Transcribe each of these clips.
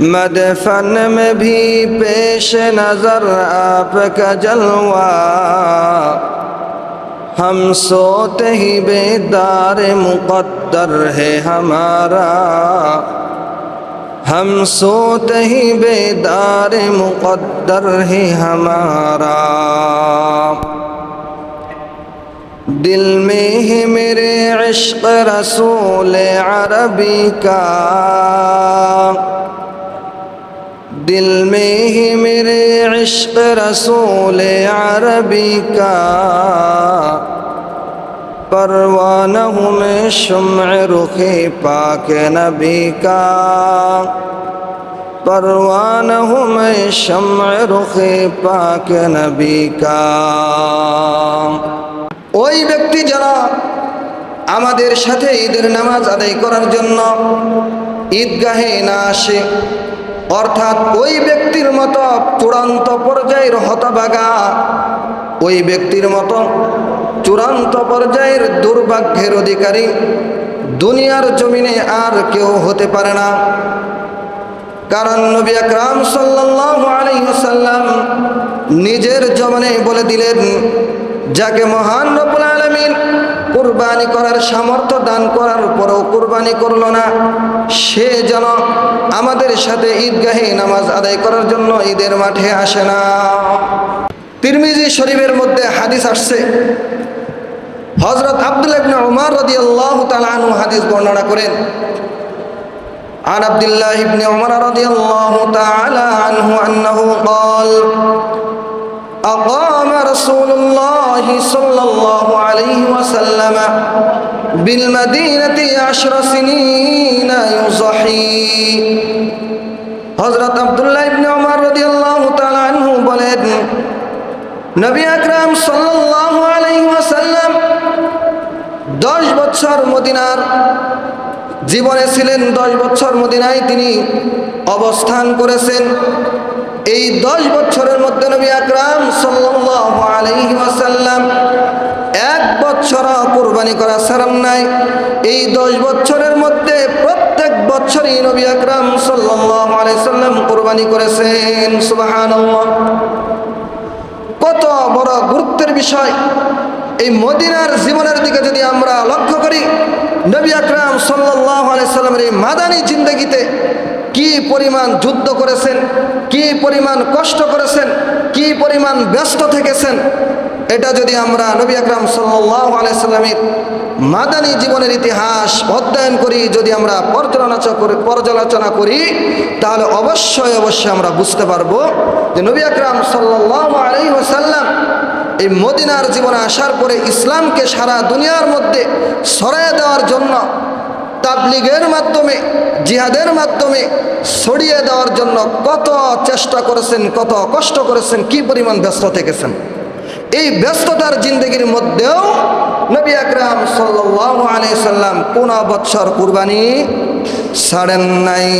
مدفن میں بھی پیش نظر آپ کا جلوہ۔ ہم سوتے ہی بیدار مقدر ہے ہمارا۔ ہم سوتے ہی بیدار مقدر ہے ہمارا۔ دل میں ہے میرے عشق رسول عربی کا۔ दिल में ही मेरे इश्क रसूल अरबी का परवान हूँ मैं शुम रुखे पाक नबी का परवान हूँ मैं शम रुखे पाक नबी का ওই ব্যক্তি যারা আমাদের সাথে ঈদের নামাজ আদায় করার জন্য ঈদগাহে না আসে অর্থাৎ ওই ব্যক্তির মতো চূড়ান্ত পর্যায়ের হতবাগা ওই ব্যক্তির মতো চূড়ান্ত পর্যায়ের দুর্ভাগ্যের অধিকারী দুনিয়ার জমিনে আর কেউ হতে পারে না। কারণ নবী আকরাম ওয়াসাল্লাম নিজের জবানে বলে দিলেন, যাকে মহান রব্বুল আলামিন কুরবানি করার সামর্থ্য দান করার পরেও কুরবানি করলো না সে যেন আমাদের সাথে ঈদগাহে নামাজ আদায় করার জন্য ঈদের মাঠে আসে না তিরমিজি শরীফের মধ্যে হাদিস আসছে হজরত আব্দুল ইবনে উমর রাদিয়াল্লাহু তাআলা আনহু হাদিস বর্ণনা করেন عن عبد الله بن عمر رضي الله تعالى عنه أنه قال أقام رسول الله صلى الله عليه وسلم بالمدينة عشر سنين يضحي হজরত আবদুল্লাহ ইবনে ওমর রাদিয়াল্লাহু তাআলা আনহু বলেন নবী আকরাম সাল্লাল্লাহু আলাইহি ওয়াসাল্লাম 10 বছর মদিনার জীবনে ছিলেন দশ বছর মদিনায় তিনি অবস্থান করেছেন এই দশ বছরের মধ্যে নবী আকরাম ওয়াসাল্লাম এক বছর কোরবানি করা সারাম নাই। এই দশ বছরের মধ্যে প্রত্যেক বছরই নবী আকরাম সাল্লাল্লাহু আলাইহি সাল্লাম কোরবানি করেছেন, সুবহানাল্লাহ। কত বড় গুরুত্বের বিষয়। এই মদিনার জীবনের দিকে যদি আমরা লক্ষ্য করি, নবী আকরাম সাল্লাহ আলাইসাল্লামের এই মাদানী জিন্দগিতে কি পরিমাণ যুদ্ধ করেছেন? কি পরিমাণ কষ্ট করেছেন? কি পরিমাণ ব্যস্ত থেকেছেন? এটা যদি আমরা নবী আকরাম সাল্লাহ আলাইসাল্লামের মাদানী জীবনের ইতিহাস অধ্যয়ন করি, যদি আমরা পর্যালোচনা করি পর্যালোচনা করি, তাহলে অবশ্যই অবশ্যই আমরা বুঝতে পারব যে নবী আকরাম সাল্লাহ আলী ওসাল্লাম এই মদিনার জীবনে আসার পরে ইসলামকে সারা দুনিয়ার মধ্যে সরাই দেওয়ার জন্য তাবলিগের মাধ্যমে, জিহাদের মাধ্যমে ছড়িয়ে দেওয়ার জন্য কত চেষ্টা করেছেন, কত কষ্ট করেছেন, কি পরিমাণ ব্যস্ত থেকেছেন এই ব্যস্ততার জিন্দগির মধ্যেও নবী আকরাম আলি সাল্লাম কোন বৎসর কুরবানি ছাড়েন নাই।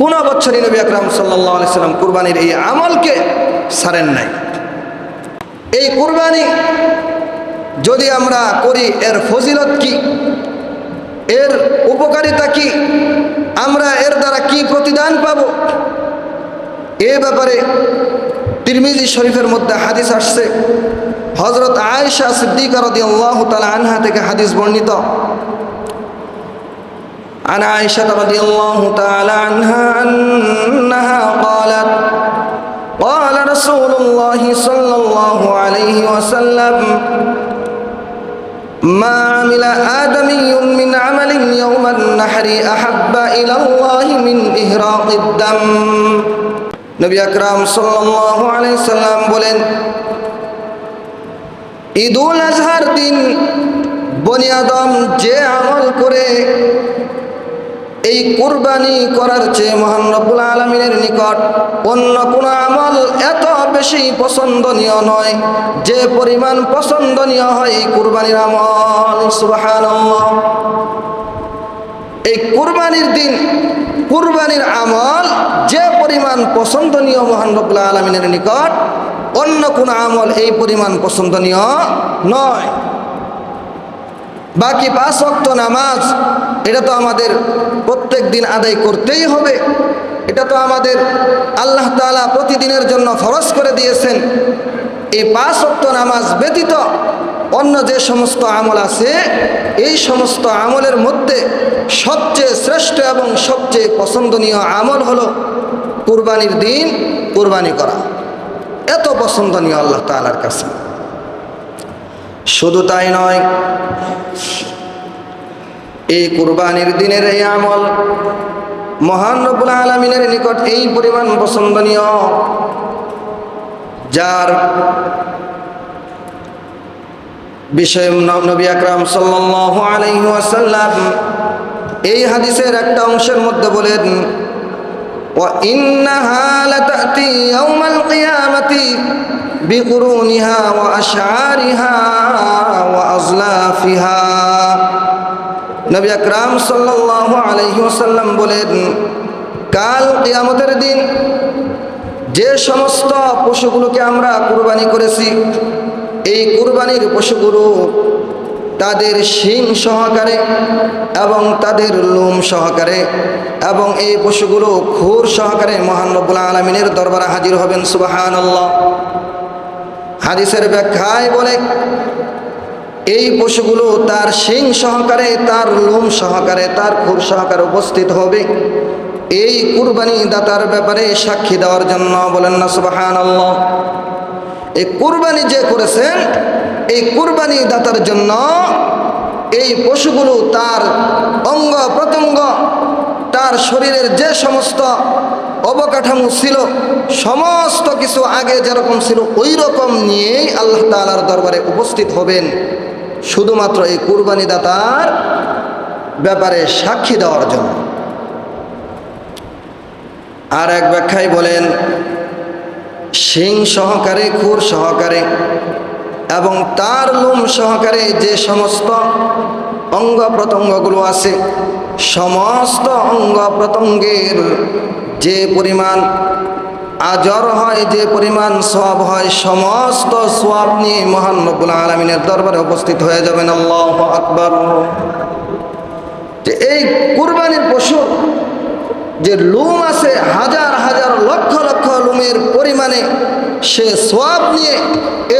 কোন বৎসরই নবী আকরাম সাল্লাম কুরবানির এই আমলকে ছাড়েন নাই। এই কুরবানি যদি আমরা করি, এর ফজিলত কি? এর উপকারিতা কি আমরা এর দ্বারা কি প্রতিদান পাব এ ব্যাপারে তিরমিজি শরীফের মধ্যে হাদিস আসছে হজরত আয়েশা সিদ্দিকা রদি আল্লাহ তালা আনহা থেকে হাদিস বর্ণিত عن عائشة رضي الله تعالى عنها أنها قالت قال رسول الله صلى الله عليه وسلم ما عمل آدمي من عمل يوم النحر أحب إلى الله من إهراق الدم নবী আকরাম সাল্লাল্লাহু আলাইহি সাল্লাম বলেন ঈদুল আজহার দিন বনি আদম যে আমল করে এই কুরবানি করার চেয়ে মহান রব্বুল আলমিনের নিকট অন্য কোন আমল এত বেশি পছন্দনীয় নয়। যে পরিমাণ পছন্দনীয় হয় এই কুরবানির আমল। সুবাহান এই কুরবানির দিন, কুরবানির আমল যে পরিমাণ পছন্দনীয় মহান রবুল্লা আলমিনের নিকট, অন্য কোন আমল এই পরিমাণ পছন্দনীয় নয়। বাকি পাঁচ অক্ত নামাজ, এটা তো আমাদের প্রত্যেক দিন আদায় করতেই হবে। এটা তো আমাদের আল্লাহ তাআলা প্রতিদিনের জন্য ফরজ করে দিয়েছেন। এই পাঁচ অক্ত নামাজ ব্যতীত অন্য যে সমস্ত আমল আছে, এই সমস্ত আমলের মধ্যে সবচেয়ে শ্রেষ্ঠ এবং সবচেয়ে পছন্দনীয় আমল হলো কুরবানির দিন কুরবানি করা। এত পছন্দনীয় আল্লাহ তাআলার কাছে। শুধু তাই নয়, এই কুরবানির দিনের এই আমল মহান রবুল আলমিনের নিকট এই পরিমাণ পছন্দনীয়, যার বিষয় নবী আকরাম সাল্লাসাল্লাম এই হাদিসের একটা অংশের মধ্যে বলেন বিকুরুনিহা ও আশারিহা আজলাফিহা সাল্লাহ আলহিহসাল্লাম বলেন, কাল কিয়ামতের দিন যে সমস্ত পশুগুলোকে আমরা কুরবানি করেছি, এই কুরবানির পশুগুলো তাদের শিং সহকারে এবং তাদের লোম সহকারে এবং এই পশুগুলো ঘোর সহকারে মহান রব্বুল আলমিনের দরবারে হাজির হবেন সুবাহান হাদিসের ব্যাখ্যায় বলে এই পশুগুলো তার শিং সহকারে, তার লোম সহকারে, তার খুর সহকারে উপস্থিত হবে। এই কুরবানি দাতার ব্যাপারে সাক্ষী দেওয়ার জন্য বলেন না সুবাহান এই কুরবানি যে করেছেন, এই কুরবানি দাতার জন্য এই পশুগুলো তার অঙ্গ প্রত্যঙ্গ, তার শরীরের যে সমস্ত অবকাঠামো ছিল, সমস্ত কিছু আগে যেরকম ছিল ওই রকম নিয়েই আল্লাহ তালার দরবারে উপস্থিত হবেন। শুধুমাত্র এই কুরবানি দাতার ব্যাপারে সাক্ষী দেওয়ার জন্য। আর এক ব্যাখ্যায় বলেন, শিং সহকারে, খুর সহকারে এবং তার লোম সহকারে যে সমস্ত অঙ্গ প্রত্যঙ্গগুলো আছে, সমস্ত অঙ্গ প্রত্যঙ্গের যে পরিমাণ আজর হয়, যে পরিমাণ সব হয়, সমস্ত সব নিয়ে মহান আলমিনের দরবারে উপস্থিত হয়ে যাবেন। আল্লাহ আকবর। যে এই কুরবানির পশু, যে লুম আছে, হাজার হাজার লক্ষ লক্ষ লুমের পরিমাণে সে সোয়াব নিয়ে,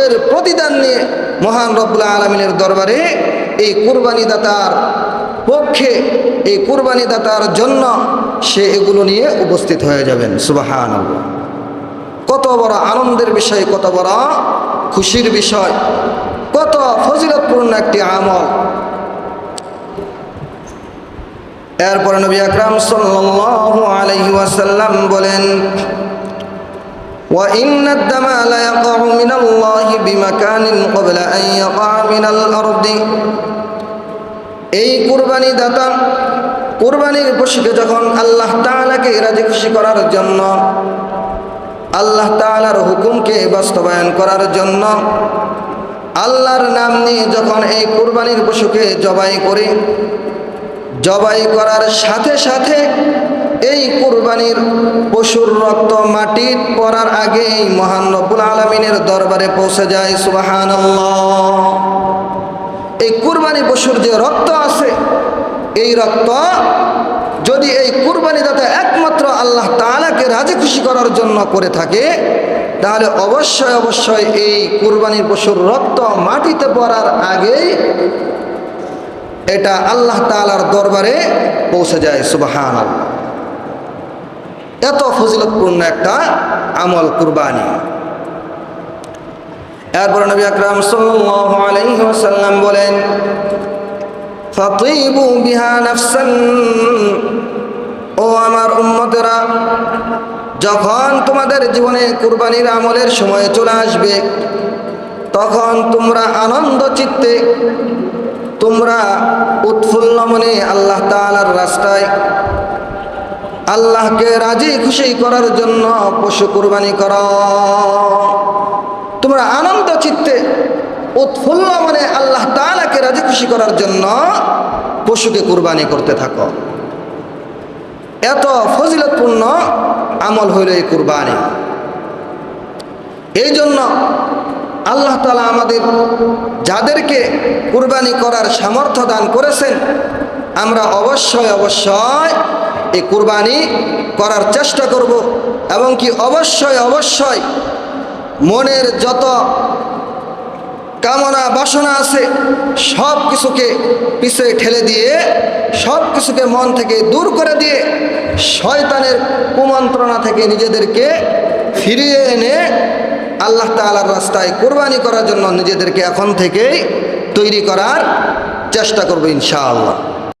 এর প্রতিদান নিয়ে মহান রব্লা আলমিনের দরবারে এই কুরবানি দাতার পক্ষে, এই কুরবানি দাতার জন্য সে এগুলো নিয়ে উপস্থিত হয়ে যাবেন। সুবাহান কত বড় আনন্দের বিষয় কত বড় খুশির বিষয় কত ফজিলতপূর্ণ একটি আমল এরপর নবী আকরাম সাল্লাল্লাহু আলাইহি ওয়াসাল্লাম বলেন وإن الدم لا يقع من الله بمكان قبل أن يقع من الأرض এই কুরবানি দাতা কুরবানির পশুকে যখন আল্লাহ তাআলাকে রাজি খুশি করার জন্য আল্লাহ তাআলার হুকুমকে বাস্তবায়ন করার জন্য আল্লাহর নাম নিয়ে যখন এই কুরবানির পশুকে জবাই করে, জবাই করার সাথে সাথে এই কুরবানির পশুর রক্ত মাটির পড়ার আগেই মহান রব্বুল আলমিনের দরবারে পৌঁছে যায় সুবাহান এই কুরবানি পশুর যে রক্ত আছে, এই রক্ত যদি এই কুরবানি দাতা একমাত্র আল্লাহ তালাকে রাজি খুশি করার জন্য করে থাকে, তাহলে অবশ্যই অবশ্যই এই কুরবানির পশুর রক্ত মাটিতে পড়ার আগেই এটা আল্লাহ তালার দরবারে পৌঁছে যায় সুবাহান এত ফজিলতপূর্ণ একটা আমল কুরবানি। এরপর নবী আকরাম ওয়াসাল্লাম বলেন, ফাতিবু বিহা নাফসান ও আমার উম্মতেরা, যখন তোমাদের জীবনে কুরবানির আমলের সময় চলে আসবে, তখন তোমরা আনন্দ চিত্তে, তোমরা উৎফুল্ল মনে আল্লাহ তালার রাস্তায় আল্লাহকে রাজি খুশি করার জন্য পশু কুরবানি কর। তোমরা আনন্দ চিত্তে, উৎফুল্ল মনে আল্লাহ তালাকে রাজি খুশি করার জন্য পশুকে কুরবানি করতে থাকো। এত ফজিলতপূর্ণ আমল হইল এই কুরবানি। এই জন্য আল্লাহ তালা আমাদের যাদেরকে কুরবানি করার সামর্থ্য দান করেছেন, আমরা অবশ্যই অবশ্যই এই কুরবানি করার চেষ্টা করব এবং কি অবশ্যই অবশ্যই মনের যত কামনা বাসনা আছে, সব কিছুকে পিছে ঠেলে দিয়ে, সব কিছুকে মন থেকে দূর করে দিয়ে, শয়তানের কুমন্ত্রণা থেকে নিজেদেরকে ফিরিয়ে এনে আল্লাহ তালার রাস্তায় কোরবানি করার জন্য নিজেদেরকে এখন থেকেই তৈরি করার চেষ্টা করব ইনশাআল্লাহ।